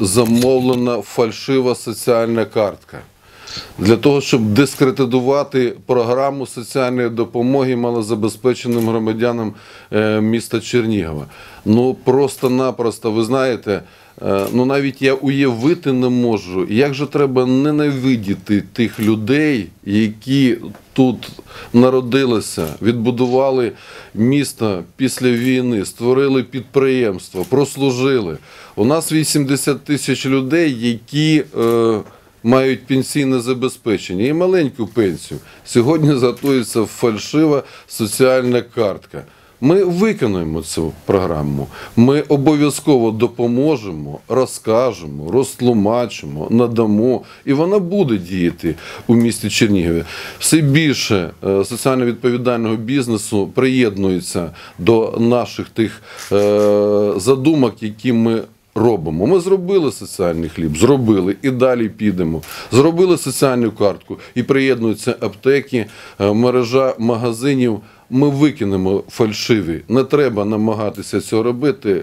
замовлена фальшива соціальна картка. Для того, щоб дискредитувати програму соціальної допомоги малозабезпеченим громадянам е, міста Чернігова. Ну просто-напросто, ви знаєте, е, ну навіть я уявити не можу, як же треба ненавидіти тих людей, які тут народилися, відбудували місто після війни, створили підприємство, прослужили. У нас 80 тисяч людей, які. Е, мають пенсійне забезпечення і маленьку пенсію. Сьогодні затується фальшива соціальна картка. Ми виконуємо цю програму. Ми обов'язково допоможемо, розкажемо, розтлумачимо, надамо, і вона буде діяти у місті Чернігові. Все більше е, соціально відповідального бізнесу приєднується до наших тих е, задумок, які ми робимо. Ми зробили соціальний хліб, зробили і далі підемо. Зробили соціальну картку і приєднуються аптеки, е, мережа магазинів. Ми викинемо фальшиві. Не треба намагатися цього робити.